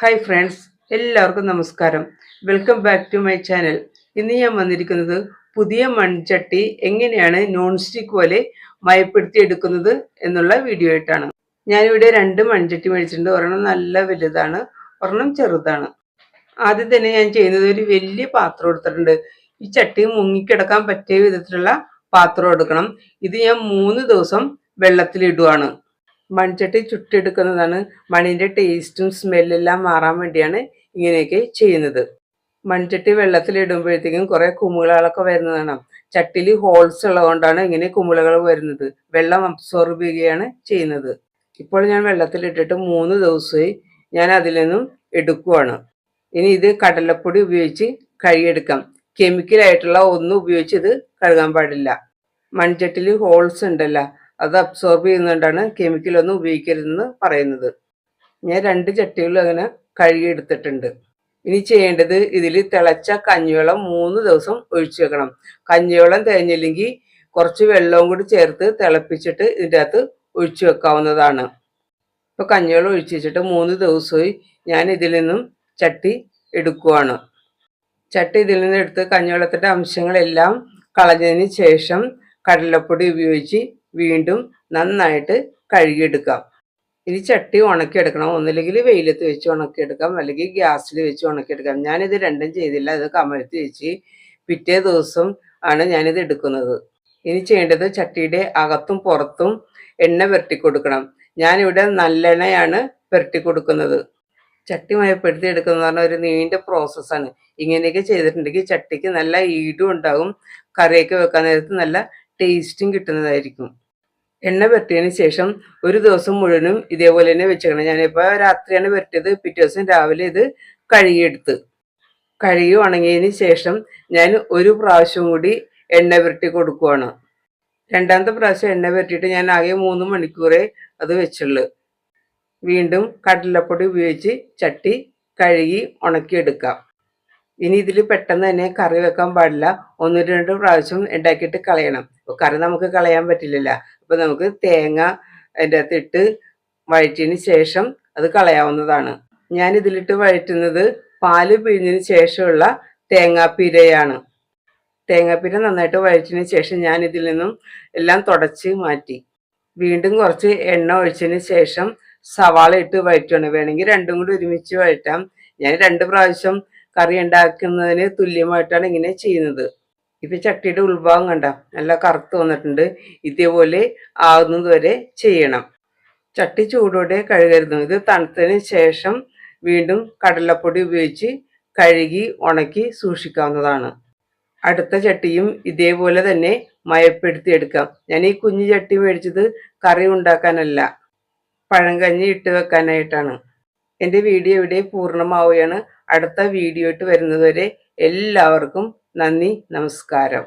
Hi friends എല്ലാവർക്കും നമസ്കാരം. Welcome back to my channel ഇന്ന് ഞാൻ വന്നിരിക്കുന്നത് പുതിയ മൺചട്ടി എങ്ങനെയാണ് നോൺ സ്റ്റിക്ക് പോലെ മയപ്പെടുത്തി എടുക്കുന്നത് എന്നുള്ള വീഡിയോ ആയിട്ടാണ്. ഞാനിവിടെ രണ്ട് മൺചട്ടി മേടിച്ചിട്ടുണ്ട്. ഒരെണ്ണം നല്ല വലുതാണ് ഒരെണ്ണം ചെറുതാണ്. ആദ്യം തന്നെ ഞാൻ ചെയ്യുന്നത് ഒരു വലിയ പാത്രം എടുത്തിട്ടുണ്ട്. ഈ ചട്ടി മുങ്ങിക്കിടക്കാൻ പറ്റിയ വിധത്തിലുള്ള പാത്രം എടുക്കണം. ഇത് ഞാൻ മൂന്ന് ദിവസം വെള്ളത്തിലിടുവാണ്. മൺചട്ടി ചുട്ടെടുക്കുന്നതാണ് മണിന്റെ ടേസ്റ്റും സ്മെല്ലെല്ലാം മാറാൻ വേണ്ടിയാണ് ഇങ്ങനെയൊക്കെ ചെയ്യുന്നത്. മൺചട്ടി വെള്ളത്തിലിടുമ്പോഴത്തേക്കും കുറേ കുമിളകളൊക്കെ വരുന്നതാണ് ചട്ടിയിൽ ഹോൾസ് ഉള്ളതുകൊണ്ടാണ് ഇങ്ങനെ കുമിളകൾ വരുന്നത്. വെള്ളം അബ്സോർബ് ചെയ്യുകയാണ് ചെയ്യുന്നത്. ഇപ്പോൾ ഞാൻ വെള്ളത്തിലിട്ടിട്ട് മൂന്ന് ദിവസമായി ഞാൻ അതിൽ നിന്നും എടുക്കുവാണ്. ഇനി ഇത് കടലപ്പൊടി ഉപയോഗിച്ച് കഴുകിയെടുക്കാം. കെമിക്കലായിട്ടുള്ള ഒന്നും ഉപയോഗിച്ച് ഇത് കഴുകാൻ പാടില്ല. മൺചട്ടിയിൽ ഹോൾസ് ഉണ്ടല്ലോ അത് അബ്സോർബ് ചെയ്യുന്നതുകൊണ്ടാണ് കെമിക്കലൊന്നും ഉപയോഗിക്കരുതെന്ന് പറയുന്നത്. ഞാൻ രണ്ട് ചട്ടികളും അങ്ങനെ കഴുകിയെടുത്തിട്ടുണ്ട് ഇനി ചെയ്യേണ്ടത് ഇതിൽ തിളച്ച കഞ്ഞിവെള്ളം മൂന്ന് ദിവസം ഒഴിച്ചു വെക്കണം. കഞ്ഞിവെള്ളം തേഞ്ഞില്ലെങ്കിൽ കുറച്ച് വെള്ളവും കൂടി ചേർത്ത് തിളപ്പിച്ചിട്ട് ഇതിന്റെ അകത്ത് ഒഴിച്ചു വെക്കാവുന്നതാണ്. ഇപ്പോൾ കഞ്ഞിവെള്ളം ഒഴിച്ചു വെച്ചിട്ട് മൂന്ന് ദിവസമായി ഞാൻ ഇതിൽ നിന്നും ചട്ടി എടുക്കുവാണ്. ചട്ടി ഇതിൽ നിന്ന് എടുത്ത് കഞ്ഞിവെള്ളത്തിന്റെ അംശങ്ങളെല്ലാം കളഞ്ഞതിന് ശേഷം കടലപ്പൊടി ഉപയോഗിച്ച് വീണ്ടും നന്നായിട്ട് കഴുകിയെടുക്കാം. ഇനി ചട്ടി ഉണക്കിയെടുക്കണം. ഒന്നില്ലെങ്കിൽ വെയിലത്ത് വെച്ച് ഉണക്കിയെടുക്കാം. അല്ലെങ്കിൽ ഗ്യാസിൽ വെച്ച് ഉണക്കിയെടുക്കാം. ഞാനിത് രണ്ടും ചെയ്തില്ല. ഇത് കമഴ്ത്തി വെച്ച് പിറ്റേ ദിവസം ആണ് ഞാനിത് എടുക്കുന്നത്. ഇനി ചെയ്യേണ്ടത് ചട്ടിയുടെ അകത്തും പുറത്തും എണ്ണ പുരട്ടി കൊടുക്കണം. ഞാനിവിടെ നല്ലെണ്ണയാണ് പുരട്ടി കൊടുക്കുന്നത്. ചട്ടി മയപ്പെടുത്തി എടുക്കുന്നതെന്ന് പറഞ്ഞാൽ ഒരു നീണ്ട പ്രോസസ്സാണ് ഇങ്ങനെയൊക്കെ ചെയ്തിട്ടുണ്ടെങ്കിൽ ചട്ടിക്ക് നല്ല ഈടും ഉണ്ടാകും കറിയൊക്കെ വെക്കാൻ നേരത്ത് നല്ല ടേസ്റ്റും കിട്ടുന്നതായിരിക്കും. എണ്ണ പുരട്ടിയതിന് ശേഷം ഒരു ദിവസം മുഴുവനും ഇതേപോലെ തന്നെ വെച്ചേക്കണം. ഞാനിപ്പോൾ രാത്രിയാണ് പുരട്ടിയത്. പിറ്റേ ദിവസം രാവിലെ ഇത് കഴുകിയെടുത്ത്. കഴുകി ഉണങ്ങിയതിന് ശേഷം ഞാൻ ഒരു പ്രാവശ്യം കൂടി എണ്ണ പുരട്ടി കൊടുക്കുവാണ്. രണ്ടാമത്തെ പ്രാവശ്യം എണ്ണ പുരട്ടിയിട്ട് ഞാൻ ആകെ മൂന്ന് മണിക്കൂറേ അത് വെച്ചുള്ളൂ. വീണ്ടും കടലപ്പൊടി ഉപയോഗിച്ച് ചട്ടി കഴുകി ഉണക്കിയെടുക്കാം. ഇനി ഇതിൽ പെട്ടെന്ന് തന്നെ കറി വെക്കാൻ പാടില്ല. ഒന്ന് രണ്ട് പ്രാവശ്യം ഉണ്ടാക്കിയിട്ട് കളയണം. കറി നമുക്ക് കളയാൻ പറ്റില്ലല്ലോ. അപ്പോൾ നമുക്ക് തേങ്ങ അതിന്റെ അകത്ത് ഇട്ട് വഴറ്റിയതിന് ശേഷം അത് കളയാവുന്നതാണ്. ഞാൻ ഇതിലിട്ട് വഴറ്റുന്നത് പാൽ പിഴിഞ്ഞതിന് ശേഷമുള്ള തേങ്ങാപ്പീരയാണ്. തേങ്ങാപ്പീര നന്നായിട്ട് വഴറ്റിയതിന് ശേഷം ഞാൻ ഇതിൽ നിന്നും എല്ലാം തുടച്ച് മാറ്റി. വീണ്ടും കുറച്ച് എണ്ണ ഒഴിച്ചതിന് ശേഷം സവാള ഇട്ട് വഴറ്റുകയാണ് വേണമെങ്കിൽ രണ്ടും കൂടി ഒരുമിച്ച് വഴറ്റാം. ഞാൻ രണ്ട് പ്രാവശ്യം കറി ഉണ്ടാക്കുന്നതിന് തുല്യമായിട്ടാണ് ഇങ്ങനെ ചെയ്യുന്നത്. ഇപ്പൊ ചട്ടിയുടെ ഉൾഭാഗം കണ്ട നല്ല കറുത്ത് വന്നിട്ടുണ്ട്. ഇതേപോലെ ആകുന്നത് വരെ ചെയ്യണം. ചട്ടി ചൂടോടെ കഴുകരുത്. ഇത് തണുത്തതിന് ശേഷം വീണ്ടും കടലപ്പൊടി ഉപയോഗിച്ച് കഴുകി ഉണക്കി സൂക്ഷിക്കാവുന്നതാണ്. അടുത്ത ചട്ടിയും ഇതേപോലെ തന്നെ മയപ്പെടുത്തി എടുക്കാം. ഞാൻ ഈ കുഞ്ഞു ചട്ടി മേടിച്ചത് കറി ഉണ്ടാക്കാനല്ല പഴം കഞ്ഞി ഇട്ട് വെക്കാനായിട്ടാണ്. എന്റെ വീഡിയോ ഇവിടെ പൂർണമാവുകയാണ്. അടുത്ത വീഡിയോ ഇട്ട് വരുന്നതുവരെ എല്ലാവർക്കും നന്ദി നമസ്കാരം.